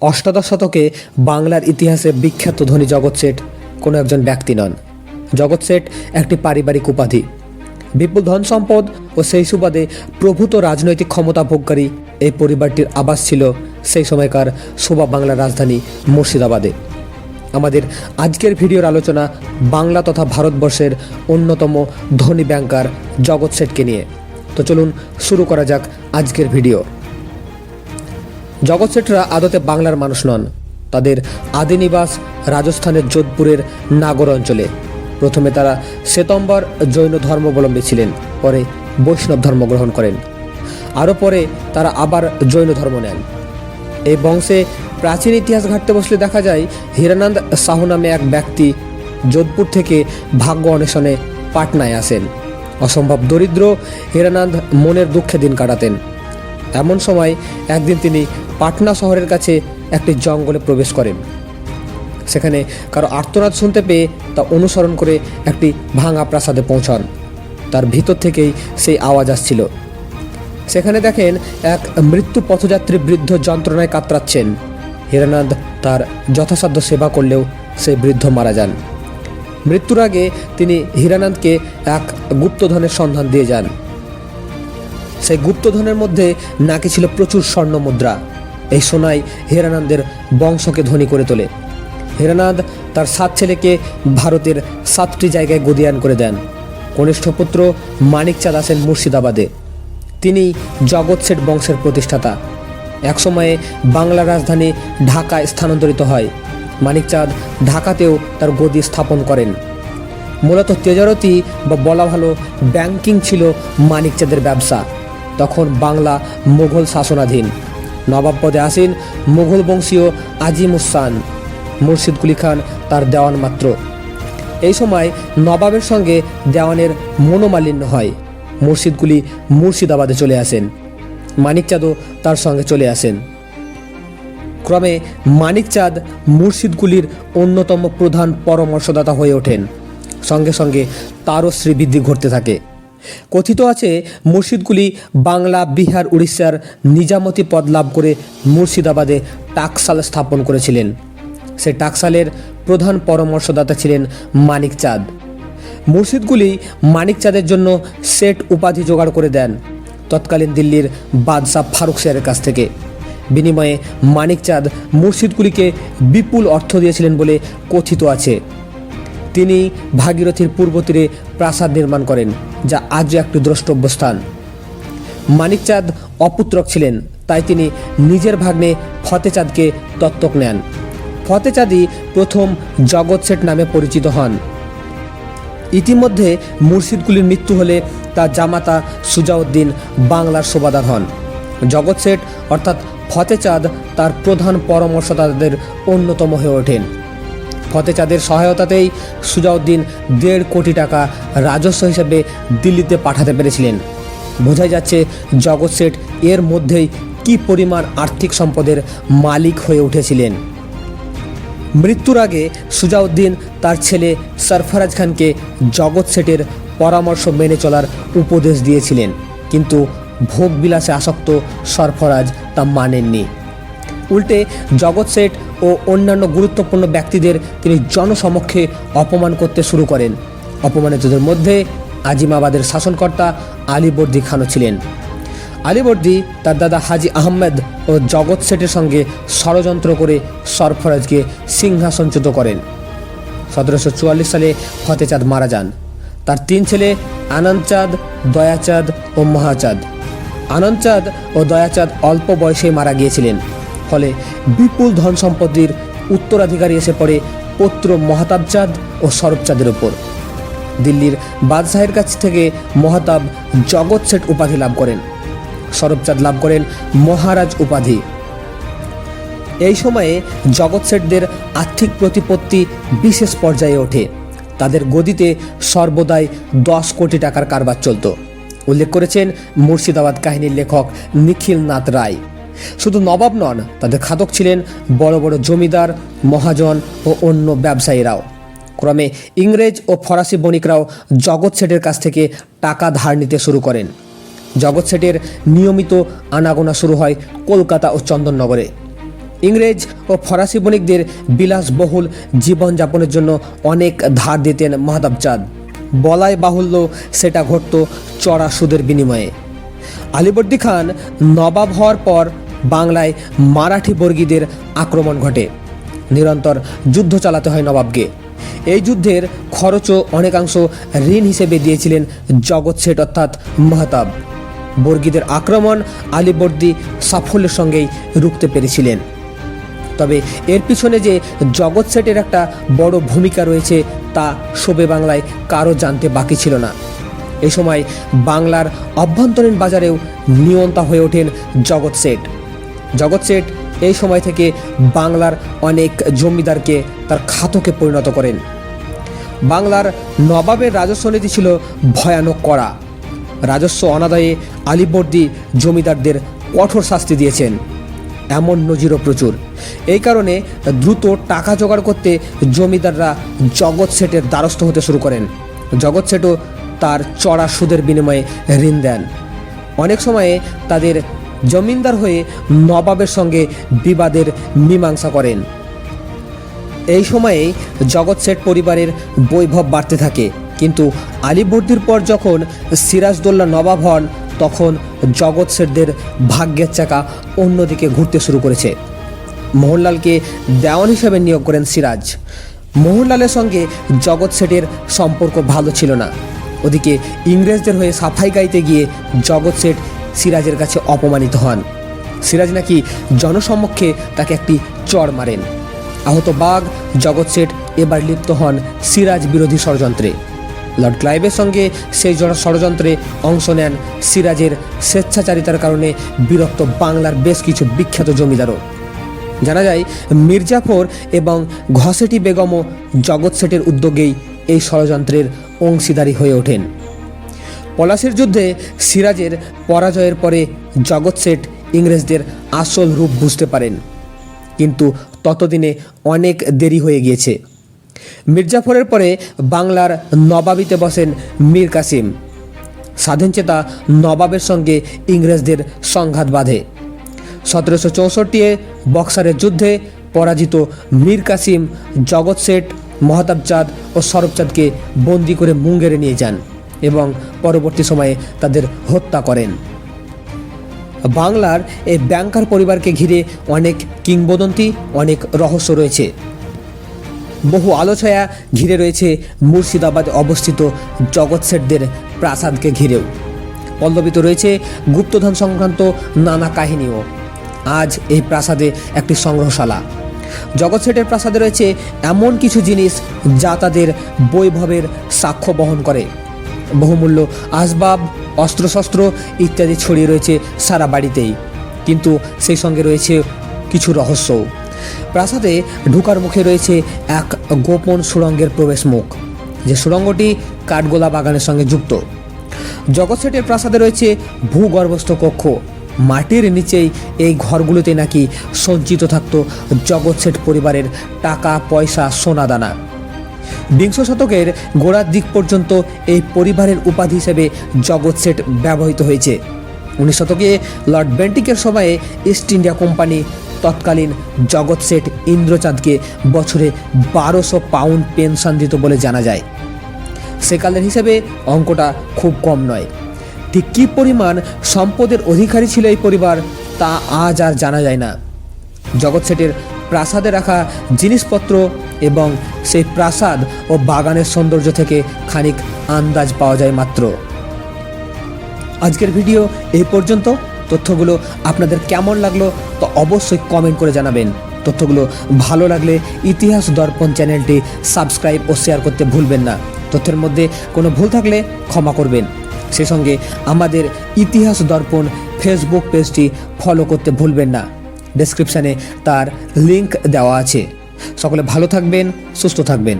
অষ্টাদশ শতকে বাংলার ইতিহাসে বিখ্যাত ধনী জগৎ শেঠ কোনো একজন ব্যক্তি নন। জগৎ শেঠ একটি পারিবারিক উপাধি। বিপুল ধন সম্পদ ও সেই সুবাদে প্রভূত রাজনৈতিক ক্ষমতা ভোগকারী এই পরিবারটির আবাস ছিল সেই সময়কার শোভা বাংলার রাজধানী মুর্শিদাবাদে। আমাদের আজকের ভিডিওর আলোচনা বাংলা তথা ভারতবর্ষের অন্যতম ধনী ব্যাংকার জগৎ শেঠকে নিয়ে। তো চলুন শুরু করা যাক আজকের ভিডিও। জগৎ শেঠরা আদতে বাংলার মানুষ নন। তাদের আদি নিবাস রাজস্থানের যোধপুরের নাগর অঞ্চলে। প্রথমে তারা শ্বেতম্বর জৈন ধর্মাবলম্বী ছিলেন, পরে বৈষ্ণব ধর্ম গ্রহণ করেন। আরও পরে তারা আবার জৈন ধর্ম নেন। এই বংশে প্রাচীন ইতিহাস ঘাটতে বসলে দেখা যায়, হীরানন্দ সাহু নামে এক ব্যক্তি যোধপুর থেকে ভাগ্য অন্বেষণে পাটনায় আসেন। অসম্ভব দরিদ্র হীরানন্দ মনের দুঃখে দিন কাটাতেন। এমন সময় একদিন তিনি পাটনা শহরের কাছে একটি জঙ্গলে প্রবেশ করেন। সেখানে কারও আর্তনাদ শুনতে পেয়ে তা অনুসরণ করে একটি ভাঙা প্রাসাদে পৌঁছান। তার ভিতর থেকেই সেই আওয়াজ আসছিল। সেখানে দেখেন এক মৃত্যু পথযাত্রী বৃদ্ধ যন্ত্রণায় কাতরাচ্ছেন। হীরানন্দ তার যথাসাধ্য সেবা করলেও সেই বৃদ্ধ মারা যান। মৃত্যুর আগে তিনি হীরানন্দকে এক গুপ্তধনের সন্ধান দিয়ে যান। সেই গুপ্তধনের মধ্যে নাকি ছিল প্রচুর স্বর্ণ মুদ্রা। এই সোনাই হীরানন্দের বংশকে ধনী করে তোলে। হীরানন্দ তার সাত ছেলেকে ভারতের সাতটি জায়গায় গদিয়ান করে দেন। কনিষ্ঠ পুত্র মানিকচাঁদ আসেন মুর্শিদাবাদে। তিনি জগৎ শেঠ বংশের প্রতিষ্ঠাতা। একসময়ে বাংলা রাজধানী ঢাকায় স্থানান্তরিত হয়। মানিকচাঁদ ঢাকাতেও তার গদি স্থাপন করেন। মূলত তেজারতি বা বলা ভালো ব্যাংকিং ছিল মানিকচাঁদের ব্যবসা। তখন বাংলা মুঘল শাসনাধীন। নবাব পদে আসেন মুঘল বংশীয় আজিম উসান মুর্শিদ কুলি খান তার দেওয়ান মাত্র। এই সময় নবাবের সঙ্গে দেওয়ানের মনোমালিন্য হয়। মুর্শিদগুলি মুর্শিদাবাদে চলে আসেন। মানিকচাঁদও তার সঙ্গে চলে আসেন। ক্রমে মানিকচাঁদ মুর্শিদগুলির অন্যতম প্রধান পরামর্শদাতা হয়ে ওঠেন। সঙ্গে সঙ্গে তারও শ্রীবৃদ্ধি ঘটতে থাকে। কথিত আছে মুর্শিদকুলি বাংলা, বিহার, উড়িষ্যার নিজামতি পদ লাভ করে মুর্শিদাবাদে টাকসাল স্থাপন করেছিলেন। সে টাকসালের প্রধান পরামর্শদাতা ছিলেন মানিকচাঁদ মুর্শিদগুলি মানিকচাঁদের জন্য সেট উপাধি জোগাড় করে দেন তৎকালীন দিল্লির বাদশাহ ফারুক শেয়ারের কাছ থেকে। বিনিময়ে মানিকচাঁদ মুর্শিদগুলিকে বিপুল অর্থ দিয়েছিলেন বলে কথিত আছে। তিনি ভাগীরথীর পূর্ব তীরে প্রাসাদ নির্মাণ করেন। যা আজও একটি দ্রষ্টব্য স্থান মানিকচাঁদ অপুত্রক ছিলেন, তাই তিনি নিজের ভাগ্নে ফতেচাঁদকে দত্তক নেন। ফতেচাঁদই প্রথম জগৎ শেঠ নামে পরিচিত হন। ইতিমধ্যে মুর্শিদগুলির মৃত্যু হলে তার জামাতা সুজাউদ্দিন বাংলার সুবাদার হন। জগৎ শেঠ অর্থাৎ ফতেচাঁদ, তার প্রধান পরামর্শদাতাদের অন্যতম হয়ে ওঠেন। ফতেচাঁদের সহায়তাতেই সুজাউদ্দিন দেড় কোটি টাকা রাজস্ব হিসেবে দিল্লিতে পাঠাতে পেরেছিলেন। বোঝাই যাচ্ছে জগৎ শেঠ এর মধ্যেই কী পরিমাণ আর্থিক সম্পদের মালিক হয়ে উঠেছিলেন। মৃত্যুর আগে সুজাউদ্দিন তার ছেলে সরফরাজ খানকে জগৎ শেঠের পরামর্শ মেনে চলার উপদেশ দিয়েছিলেন। কিন্তু ভোগবিলাসে আসক্ত সরফরাজ তা মানেননি। উল্টে জগৎ শেঠ ও অন্যান্য গুরুত্বপূর্ণ ব্যক্তিদের তিনি জনসমক্ষে অপমান করতে শুরু করেন। অপমানিতদের মধ্যে আজিমাবাদের শাসনকর্তা আলীবর্দী খানও ছিলেন। আলীবর্দী, তার দাদা হাজি আহমেদ ও জগৎ শেঠের সঙ্গে ষড়যন্ত্র করে সরফরাজকে সিংহাসনচ্যুত করেন। সতেরোশো চুয়াল্লিশ সালে ফতেচাঁদ মারা যান। তার তিন ছেলে আনন্দচাঁদ, দয়াচাঁদ ও মহাচাঁদ। আনন্দচাঁদ ও দয়াচাঁদ অল্প বয়সেই মারা গিয়েছিলেন। ফলে বিপুল ধন সম্পত্তির উত্তরাধিকারী এসে পড়ে পুত্র মহাতাবচাঁদ ও সরবচাঁদের উপর। দিল্লির বাদশাহের কাছ থেকে মহাতাব জগৎ শেঠ উপাধি লাভ করেন। সরবচাঁদ লাভ করেন মহারাজ উপাধি। এই সময়ে জগৎ শেঠদের আর্থিক প্রতিপত্তি বিশেষ পর্যায়ে ওঠে। তাদের গদিতে সর্বদাই দশ কোটি টাকার কারবার চলত। উল্লেখ করেছেন মুর্শিদাবাদ কাহিনীর লেখক নিখিল নাথ রায়। শুধু নবাব নন, তাদের খাতক ছিলেন বড় বড় জমিদার, মহাজন ও অন্য ব্যবসায়ীরাও। ক্রমে ইংরেজ ও ফরাসি বণিকরাও জগৎ শেঠের কাছ থেকে টাকা ধার নিতে শুরু করেন। জগৎ শেঠের নিয়মিত আনাগোনা শুরু হয় কলকাতা ও চন্দননগরে। ইংরেজ ও ফরাসি বণিকদের বিলাসবহুল জীবনযাপনের জন্য অনেক ধার দিতেন মাহতাব চাঁদ। বলাই বাহুল্য সেটা ঘটত চড়া সুদের বিনিময়ে। আলিবর্দী খান নবাব হওয়ার পর বাংলায় মারাঠি বর্গীদের আক্রমণ ঘটে। নিরন্তর যুদ্ধ চালাতে হয় নবাবকে। এই যুদ্ধের খরচও অনেকাংশ ঋণ হিসেবে দিয়েছিলেন জগৎ শেঠ অর্থাৎ মাহতাব। বর্গীদের আক্রমণ আলিবর্দী সাফল্যের সঙ্গেই রুখতে পেরেছিলেন। তবে এর পিছনে যে জগৎ সেটের একটা বড় ভূমিকা রয়েছে, তা শোবে বাংলায় কারও জানতে বাকি ছিল না। এ সময় বাংলার অভ্যন্তরীণ বাজারেও নিয়ন্তা হয়ে ওঠেন জগৎ সেট জগৎ সেট এই সময় থেকে বাংলার অনেক জমিদারকে তার খাতকে পরিণত করেন। বাংলার নবাবের রাজস্ব নীতি ছিল ভয়ানক করা রাজস্ব অনাদায়ে আলিবর্দী জমিদারদের কঠোর শাস্তি দিয়েছেন। এমন নজিরও প্রচুর। এই কারণে দ্রুত টাকা জোগাড় করতে জমিদাররা জগৎ সেটের দ্বারস্থ হতে শুরু করেন। জগৎ সেটও তার চড়া সুদের বিনিময়ে ঋণ দেন। অনেক সময়ে তাদের জমিনদার হয়ে নবাবের সঙ্গে বিবাদের মীমাংসা করেন। এই সময়েই জগৎ শেঠ পরিবারের বৈভব বাড়তে থাকে। কিন্তু আলিবর্দির পর যখন সিরাজদৌল্লা নবাব হন, তখন জগৎ শেঠদের ভাগ্যের চাকা অন্যদিকে ঘুরতে শুরু করেছে। মোহনলালকে দেওয়ান হিসেবে নিয়োগ করেন সিরাজ। মোহনলালের সঙ্গে জগৎ শেঠের সম্পর্ক ভালো ছিল না। ওদিকে ইংরেজদের হয়ে সাফাই গাইতে গিয়ে জগৎ শেঠ সিরাজের কাছে অপমানিত হন। সিরাজ নাকি জনসমক্ষে তাকে একটি চড় মারেন। আহত বাঘ, জগৎ শেঠ এবার লিপ্ত হন সিরাজ বিরোধী ষড়যন্ত্রে। লর্ড ক্লাইভের সঙ্গে সেই ষড়যন্ত্রে অংশ নেন সিরাজের স্বেচ্ছাচারিতার কারণে বিরক্ত বাংলার বেশ কিছু বিখ্যাত জমিদারও। জানা যায়, মির্জাফর এবং ঘসেটি বেগমও জগৎ শেঠের উদ্যোগেই এই ষড়যন্ত্রের অংশীদারী হয়ে ওঠেন। পলাশির যুদ্ধে সিরাজের পরাজয়ের পরে জগৎ শেঠ ইংরেজদের আসল রূপ বুঝতে পারেন। কিন্তু ততদিনে অনেক দেরি হয়ে গিয়েছে। মির্জাফরের পরে বাংলার নবাবিতে বসেন মীর কাসিম। স্বাধীনচেতা নবাবের সঙ্গে ইংরেজদের সংঘাত বাঁধে। সতেরোশো চৌষট্টি বক্সারের যুদ্ধে পরাজিত মীর কাসিম জগৎ শেঠ মহতাব চাঁদ ও সরবচাঁদকে বন্দি করে মুঙ্গেরে নিয়ে যান। এবং পরবর্তী সময়ে তাদের হত্যা করেন। বাংলার এই ব্যাংকার পরিবারকে ঘিরে অনেক কিংবদন্তি, অনেক রহস্য রয়েছে। বহু আলোচয়া ঘিরে রয়েছে মুর্শিদাবাদ অবস্থিত জগৎ প্রাসাদকে ঘিরেও। পল্লবিত রয়েছে গুপ্তধন সংক্রান্ত নানা কাহিনীও। আজ এই প্রাসাদে একটি সংগ্রহশালা। জগৎ শেঠের প্রাসাদে রয়েছে এমন কিছু জিনিস যা তাদের বৈভবের সাক্ষ্য বহন করে। বহুমূল্য আসবাব, অস্ত্রশস্ত্র ইত্যাদি ছড়িয়ে রয়েছে সারা বাড়িতেই। কিন্তু সেই সঙ্গে রয়েছে কিছু রহস্যও। প্রাসাদে ঢুকার মুখে রয়েছে এক গোপন সুড়ঙ্গের প্রবেশ মুখ। যে সুড়ঙ্গটি কাঠগোলা বাগানের সঙ্গে যুক্ত। জগৎ শেঠের প্রাসাদে রয়েছে ভূগর্ভস্থ কক্ষ। মাটির নিচেই এই ঘরগুলোতে নাকি সঞ্চিত থাকত জগৎ শেঠ পরিবারের টাকা, পয়সা সোনাদানা বিংশ শতকের গোড়ার দিক পর্যন্ত এই পরিবারের উপাধি হিসেবে জগৎ সেট ব্যবহৃত হয়েছে। উনিশ শতকে লর্ড বেন্টিকের সময়ে ইস্ট ইন্ডিয়া কোম্পানি তৎকালীন জগৎ সেট ইন্দ্রচাঁদকে বছরে বারোশো পাউন্ড পেনশন দিত বলে জানা যায়। সেকালের হিসেবে অঙ্কটা খুব কম নয়। ঠিক কী পরিমাণ সম্পদের অধিকারী ছিল এই পরিবার তা আজ আর জানা যায় না। জগৎ সেটের প্রাসাদে রাখা জিনিসপত্র এবং সেই প্রাসাদ ও বাগানের সৌন্দর্য থেকে খানিক আন্দাজ পাওয়া যায় মাত্র। আজকের ভিডিও এই পর্যন্ত। তথ্যগুলো আপনাদের কেমন লাগল তো অবশ্যই কমেন্ট করে জানাবেন। তথ্যগুলো ভালো লাগলে ইতিহাস দর্পণ চ্যানেলটি সাবস্ক্রাইব ও শেয়ার করতে ভুলবেন না। তথ্যের মধ্যে কোনো ভুল থাকলে ক্ষমা করবেন। সে সঙ্গে আমাদের ইতিহাস দর্পণ ফেসবুক পেজটি ফলো করতে ভুলবেন না। ডেসক্রিপশানে তার লিংক দেওয়া আছে। সকলে ভালো থাকবেন সুস্থ থাকবেন।